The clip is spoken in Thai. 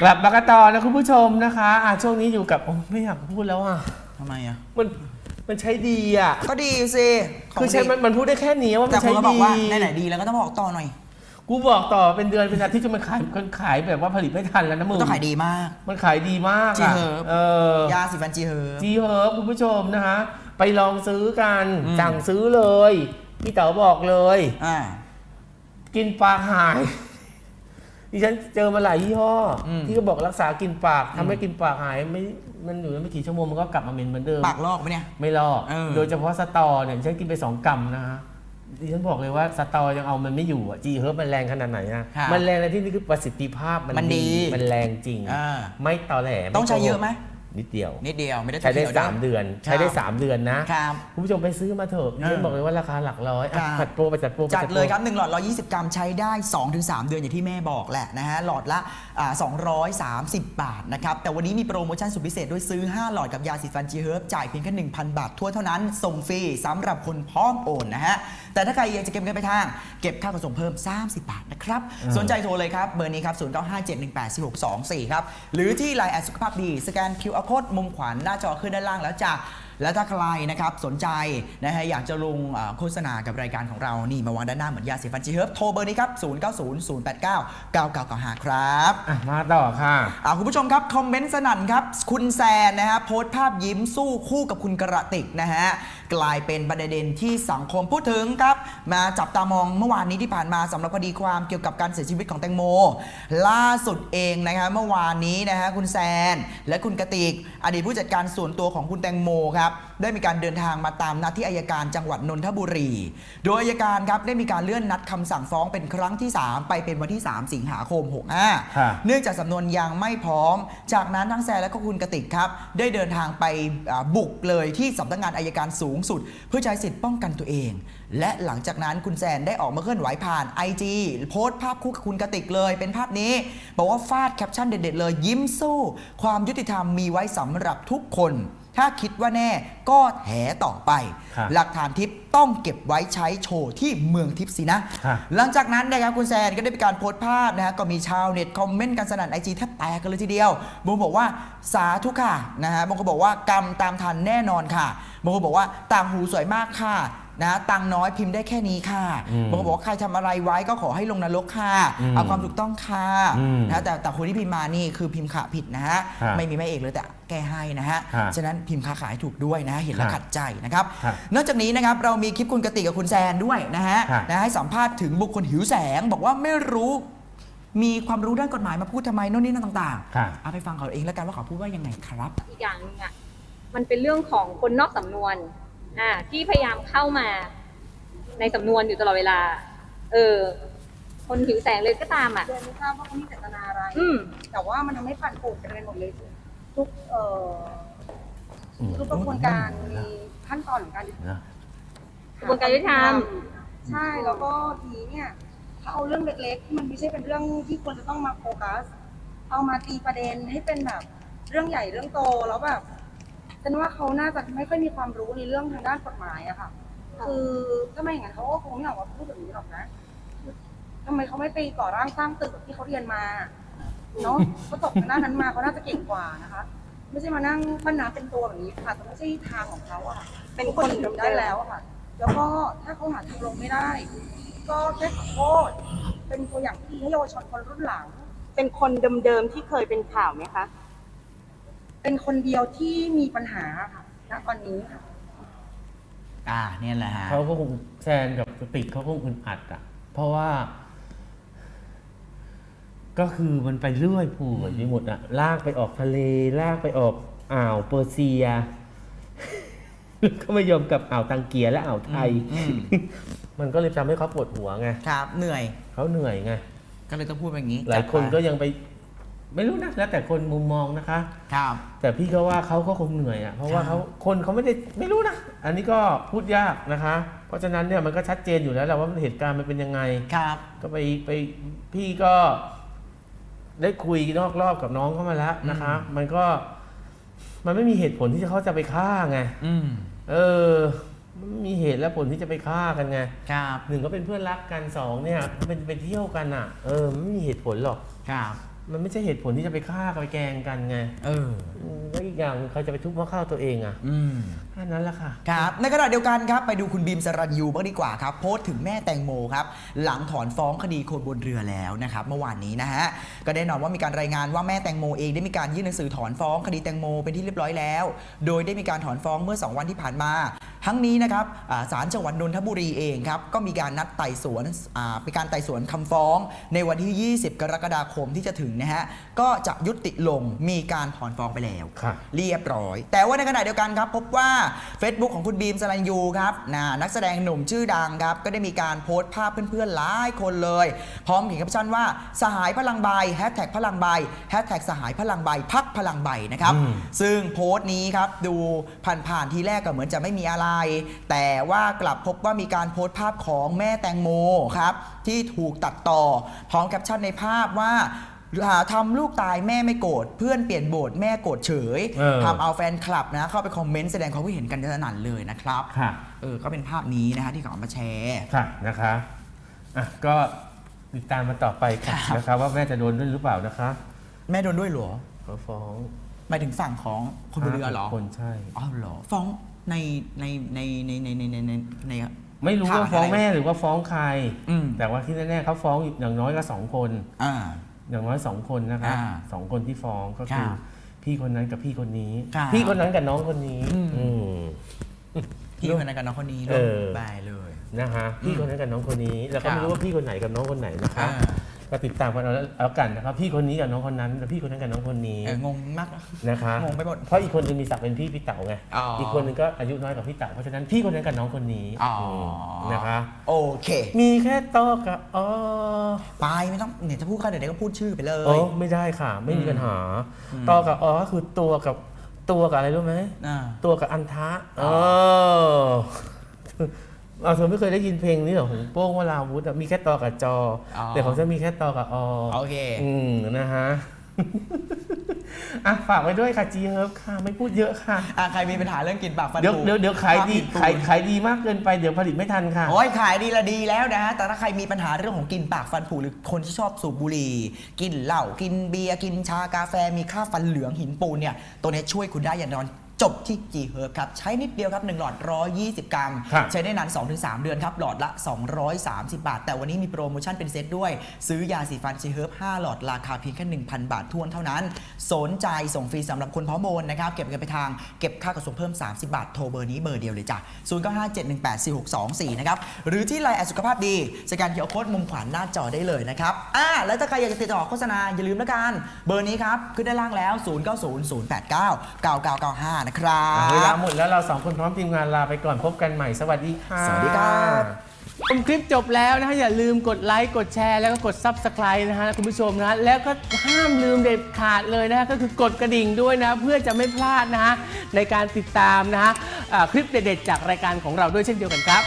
กลับมากันต่อนะคุณผู้ชมนะคะอะช่วงนี้อยู่กับโอ้ไม่อยากพูดแล้วอะทำไมอะ มันมันใช้ดีอะ ก็ดีสิของคือใช้ดีมันมันพูดได้แค่นี้ว่ามัแต่นคใช้นก็บอดีกว่าไหนๆดีแล้วก็ต้องบอกต่อหน่อยกูบอกต่อเป็นเดือนเป็นอาทิตย์จนมันขายมันขายแบบว่าผลิตไม่ทันแล้วนะมึงต้องขายดีมาก มันขายดีมากจีอะเฮิร์บ เออ ยาสีฟันจีเฮิร์บ จีเฮิร์บคุณผู้ชมนะคะ ไปลองซื้อกันอืม สั่งซื้อเลย พี่เต๋อบอกเลย อ่า กินปากหาย ดิฉันเจอมาหลายยี่ห้ออมที่ก็บอกรักษากินปากทำให้กินปากหายไม่มันอยู่ได้ไม่กี่ชั่วโมงมันก็กลับมาเป็นเหมือนเดิม ปากลอกปะเนี่ย ไม่ลอก เออ โดยเฉพาะสตอเนี่ยดิฉันกินไปสองกรัมนะฮะดิฉันบอกเลยว่าสตอยังเอามันไม่อยู่อะจีเฮิร์บมันแรงขนาดไหนนะมันแรงในที่นี่คือประสิทธิภาพมันมันดีมันแรงจริง อ่า ไม่ตอแหลม่ต้องใช้โกหกเยอะไหม นิดเดียว นิดเดียวไม่ได้ใช้ได้ ตัวเยวสามเดือน ใช้ได้สามเดือนนะ ครับ คุณผู้ชมไปซื้อมาเถอะดิฉันเออบอกเลยว่าราคาหลักร้อยอะครับจัดโปรไปจัดโปรไปจัดโป เลยครับ 1 หลอด 120 กรัมใช้ได้ 2-3 เดือนอย่างที่แม่บอกแหละนะฮะ หลอดละอ่า230 บาทนะครับ แต่วันนี้มีโปรโมชั่นสุดพิเศษด้วยซื้อ 5 หลอดกับยาสีฟันจีเฮิร์บจ่ายเพียงแค่ 1,000 บาททั่วเท่านั้นส่งฟรีสำหรับคนพร้อมโอนนะฮะ แต่ถ้าใครอยากจะเก็บเงินไปทาง เก็บค่าขนส่งเพิ่ม 30 บาทนะครับสนใจโทรเลยครับ เบอร์นี้ครับ 0957184624 ครับ หรือที่ไลน์แอดสุขภาพดี สแกน QR Code มุมขวาหน้าจอขึ้นด้านล่างแล้วจ้ะ และถ้าใครนะครับสนใจนะฮะอยากจะลงอ่าโฆษณากับรายการของเรานี่มาวางด้านหน้าเหมือนยาสีฟันจีเฮิร์บโทรเบอร์นี้ครับ 0900899995 ครับอะมาต่อค่ะอ่าคุณผู้ชมครับ คอมเมนต์สนั่นครับ คุณแซนนะฮะโพสต์ภาพยิ้มสู้คู่กับคุณกระติกนะฮะกลายเป็นประเด็นที่สังคมพูดถึงครับ มาจับตามองเมื่อวานนี้ที่ผ่านมาสำหรับคดีความเกี่ยวกับการเสียชีวิตของแตงโม ล่าสุดเองนะฮะเมื่อวานนี้นะฮะคุณแซน และคุณกระติก อดีตผู้จัดการส่วนตัวของคุณแตงโมครับได้มีการเดินทางมาตามนัดที่อายการจังหวัดนนทบุรี โดยอายการครับได้มีการเลื่อนนัดคำสั่งฟ้องเป็นครั้งที่ 3 ไปเป็นวันที่ 3 สิงหาคม 65ค่ะเนื่องจากสำนวนยังไม่พร้อม จากนั้นทั้งแซนและก็คุณกติกครับได้เดินทางไปอ่าบุกเลยที่สำนักงานอายการสูงสุด เพื่อใช้สิทธิ์ป้องกันตัวเอง และหลังจากนั้นคุณแซนได้ออกมาเคลื่อนไหวผ่าน IG โพสต์ภาพคู่กับคุณกติกเลย เป็นภาพนี้บอกว่าฟาดแคปชั่นเด็ดๆเลยยิ้มสู้ ความยุติธรรมมีไว้สำหรับทุกคน ถ้าคิดว่าแน่ก็แถต่อไป ครับหลักฐานทิปต้องเก็บไว้ใช้โชว์ที่เมืองทิพย์สินะค่ะหลังจากนั้นนะครับคุณแซนก็ได้มีการโพสต์ภาพนะฮะก็มีชาวเน็ตคอมเมนต์กันสนั่นไอจีแทบแตกกันเลยทีเดียวบางคนบอกว่าสาธุค่ะนะฮะบางคนบอกว่ากรรมตามทันแน่นอนค่ะบางคนบอกว่าต่างหูสวยมากค่ะ นะฮะตังค์น้อยพิมพ์ได้แค่นี้ค่ะอืมบางคนบอกว่าใครทำอะไรไว้ก็ขอให้ลงนรกค่ะ อืมเอาความถูกต้องค่ะอืมนะฮะแต่แต่คนที่พิมพ์มานี่คือพิมพ์ขาผิดนะฮะครับไม่มีแม่เอกเลยแต่แก้ให้นะฮะครับฉะนั้นพิมพ์ขาขายถูกด้วยนะฮะเห็นแล้วครับขัดใจนะครับครับนอกจากนี้นะครับเรามีคลิปคุณกติกกับคุณแซนด้วยนะฮะครับนะให้สัมภาษณ์ถึงบุคคลหิวแสง บอกว่าไม่รู้มีความรู้ด้านกฎหมายมาพูดทำไมโน่นนี่นั่นต่างค่ะ ๆเอาไปฟังเขาเองแล้วกันว่าเขาพูดว่ายังไงครับ อีกอย่างหนึงอะมันเป็นเรื่องของคนนอกสำนวน อ่าที่พยายามเข้ามาในสำนวนอยู่ตลอดเวลา เออ คนหิวแสงเลยก็ตามอะเดือนไม่ทราบว่าเขามีเจตนาอะไร อืม แต่ว่ามันทำให้ปั่นป่วนกันไปหมดเลย ทุกเอ่ออืมทุกกระบวนการมีขั้นตอนของการนะ กระบวนการยุติธรรม ใช่แล้วก็ทีนี้เนี่ยถ้าเอาเรื่องเล็กๆที่มันไม่ใช่เป็นเรื่องที่ควรจะต้องมาโฟกัสเอามาตีประเด็นให้เป็นแบบ เรื่องใหญ่เรื่องโตแล้วแบบ ฉันว่าเขาน่าจะไม่ค่อยมีความรู้ในเรื่องทางด้านกฎหมายอะค่ะ คือถ้าไม่อย่างนั้นเขาก็คงไม่ออกมาพูดแบบนี้หรอกนะทำไมเขาไม่ไปก่อร่างสร้างตึกแบบที่เขาเรียนมาเนาะเขาตกทางด้านนั้นมาเขาน่าจะเก่งกว่านะคะ ไม่ใช่มานั่งปั้นน้ำเป็นตัวแบบนี้ค่ะแต่ไม่ใช่ทางของเขาอะค่ะเป็นทุกคนทำได้แล้วอะค่ะ แล้วก็ถ้าเขาหาทางลงไม่ได้ ก็แค่ขอโทษเป็นตัวอย่างที่ดีให้เยาวชนคนรุ่นหลัง เป็นคนเดิมๆที่เคยเป็นข่าวไหมคะ เป็นคนเดียวที่มีปัญหาค่ะณตอนนี้ค่ะ อ่าเนี่ยแหละฮะเขาก็คงแซนกับกติกเขาคงอึดอัดอะ เพราะว่า ก็คือมันไปเรื่อยผูดไปหมดอะ ลากไปออกทะเล ลากไปออกอ่าวเปอร์เซียก็ไม่ยอมกลับอ่าวตังเกียและอ่าวไทยอืมมันก็เลยทำให้เขาปวดหัวไง ครับเหนื่อย เขาเหนื่อยไง ก็เลยต้องพูดแบบนี้หลายคนจัดไปก็ยังไป ไม่รู้นะแล้วแต่คนมุมมองนะคะ ครับ แต่พี่ก็ว่าเขาก็คงเหนื่อยอะเพราะว่าครับเขาคนเขาไม่ได้ไม่รู้นะอันนี้ก็พูดยากนะคะ เพราะฉะนั้นเนี่ยมันก็ชัดเจนอยู่แล้วแหละว่าเหตุการณ์มันเป็นยังไง ครับ ก็ไปไปพี่ก็ ได้คุยนอกรอบกับน้องเข้ามาแล้วนะคะ มันก็ มันไม่มีเหตุผลที่จะเขาจะไปฆ่าไงอืมเออมันไม่มีเหตุและผลที่จะไปฆ่ากันไงครับหนึ่งก็เป็นเพื่อนรักกันสองเนี่ยเป็นไปเที่ยวกันอะ เออมันไม่มีเหตุผลหรอก ครับ มันไม่ใช่เหตุผลที่จะไปฆ่ากันไปแกล้งกันไงเอออืมแล้วอีกอย่างหนึ่งเขาจะไปทุบหม้อข้าวตัวเองอะอืม แค่นั้นแหละค่ะ ครับในขณะเดียวกันครับ ไปดูคุณบีมสรัญยูบ้างดีกว่าครับ โพสต์ถึงแม่แตงโมครับ หลังถอนฟ้องคดีคนบนเรือแล้วนะครับ เมื่อวานนี้นะฮะ ก็แน่นอนว่ามีการรายงานว่าแม่แตงโมเองได้มีการยื่นหนังสือถอนฟ้องคดีแตงโมเป็นที่เรียบร้อยแล้ว โดยได้มีการถอนฟ้องเมื่อ 2 วันที่ผ่านมา ทั้งนี้นะครับอ่าศาลจังหวัดนนทบุรีเองครับก็มีการนัดไต่สวนอ่าเป็นการไต่สวนคำฟ้อง ในวันที่ 20 กรกฎาคมที่จะถึงนะฮะก็จะยุติลงมีการถอนฟ้องไปแล้วค่ะเรียบร้อย แต่ว่าในขณะเดียวกันครับพบว่า Facebook ของคุณบีมสลันยูครับนะนักแสดงหนุ่มชื่อดังครับ ก็ได้มีการโพสต์ภาพเพื่อนๆหลายคนเลย พร้อมเขียนแคปชั่นว่าสหายพลังใบแฮชแท็กพลังใบแฮชแท็กสหายพลังใบพักพลังใบนะครับ อืม ซึ่งโพสต์นี้ครับดูผ่านๆทีแรกก็เหมือนจะไม่มีอะไร แต่ว่ากลับพบว่ามีการโพสต์ภาพของแม่แตงโมครับที่ถูกตัดต่อพร้อมแคปชั่นในภาพว่า อ่าทำลูกตายแม่ไม่โกรธเพื่อนเปลี่ยนโบทแม่โกรธเฉยเออ ทำเอาแฟนคลับนะ เข้าไปคอมเมนต์แสดงความคิดเห็นกันสนั่นเลยนะครับค่ะเออก็เป็นภาพนี้นะฮะที่เขาเอามาแชร์ ค่ะนะคะอะก็ติดตามมาต่อไปค่ะครับ นะคะ ว่าแม่จะโดนด้วยหรือเปล่านะคะแม่โดนด้วยเหรอเขาฟ้องหมายถึงฝั่งของคนบนเรือเหรอคนใช่ อ้าวเหรอฟ้องในในในในในในในในใน ไม่รู้ว่าฟ้องแม่หรือว่าฟ้องใคร อืม แต่ว่าที่แน่ๆเขาฟ้องอย่างน้อยก็สองคน อ่า อย่างน้อยสองคนนะคะอ่าสองคนที่ฟ้องก็คือครับพี่คนนั้นกับพี่คนนี้ครับพี่คนนั้นกับน้องคนนี้ อืมอืมพี่คนนั้นกับน้องคนนี้เออ ไปเลย นะคะพี่คนนั้นกับน้องคนนี้ แล้วก็ครับไม่รู้ว่าพี่คนไหนกับน้องคนไหนนะคะอ่า ก็ติดตามกันเอาแล้วกันนะครับ พี่คนนี้กับน้องคนนั้นแล้วพี่คนนั้นกับน้องคนนี้เอองงมากนะ นะคะงงไปหมดเพราะอีกคนนึงมีศักดิ์เป็นพี่พี่เต๋าไงอ๋ออีอีกคนนึงก็อายุน้อยกว่าพี่เต๋าเพราะฉะนั้นพี่คนนั้นกับน้องคนนี้อ๋ออมนะคะ โอเคมีแค่โตอกับอ๋อไปไม่ต้องเนี่ยจะพูดกันเดี๋ยวก็พูดชื่อไปเลโอ้ยไม่ได้ค่ะ ไม่มีปัญหาอืมตอกับอ๋อก็คือตัวกับตัวกับอะไรรู้ไหม อ่า ตัวกับอันทะอ๋เอออ เอาเธอไม่เคยได้ยินเพลงนี้เหรอของโป้งวราวุธอะมีแค่ตอกับจอออแต่ของฉันมีแค่ตอกับอโอเค อืมนะฮะอะฝากไว้ด้วยค่ะจีเฮิร์บค่ะ ไม่พูดเยอะค่ะ อะใครมีปัญหาเรื่องกินปากฟันเดี๋ยวผุเดี๋ยวเดี๋ยวขายดีภาพหินปูนขายขายดีมากเกินไปเดี๋ยวผลิตไม่ทันค่ะโอ้ยขายดีละดีแล้วนะฮะแต่ถ้าใครมีปัญหาเรื่องของกินปากฟันผุหรือคนที่ชอบสูบบุหรี่กินเหล้ากินเบียร์กินชากาแฟมีค่าฟันเหลืองหินปูนเนี่ยตัวเนี้ยช่วยคุณได้อย่างนอน จบที่ G Herb ครับใช้นิดเดียวครับ1หลอด 120 กรัม ครับใช้ได้นาน 2-3 เดือนครับหลอดละ 230 บาท แต่วันนี้มีโปรโมชั่นเป็นเซตด้วย ซื้อยาสีฟัน G Herb 5หลอดราคาเพียงแค่ 1,000 บาททวนเท่านั้น สนใจส่งฟรีสำหรับคนพร้อมโอนนะครับ เก็บเงินไปทางเก็บค่ากระส่งเพิ่ม 30 บาท โทรเบอร์นี้เบอร์เดียวเลยจ้ะ0957184624 นะครับ หรือที่ไลน์แอดสุขภาพดีสแกนเคียร์โค้ดมุมขวาหน้าจอได้เลยนะครับอ่าแล้วถ้าใครอยากจะติดต่อโฆษณาอย่าลืมแล้วกันเบอร์นี้ครับขึ้นด้านล่างแล้ว 0900899995นะครับอะเวลาหมดแล้วเราสองคนพร้อมทีมงานลาไปก่อนพบกันใหม่สวัสดีค่ะสวัสดีครับชมคลิปจบแล้วนะฮะอย่าลืมกดไลค์กดแชร์แล้วก็กด Subscribe นะฮะคุณผู้ชมนะแล้วก็ห้ามลืมเด็ดขาดเลยนะฮะก็คือกดกระดิ่งด้วยนะ เพื่อจะไม่พลาดนะฮะในการติดตามนะฮะอ่าคลิปเด็ดๆจากรายการของเราด้วยเช่นเดียวกันครับ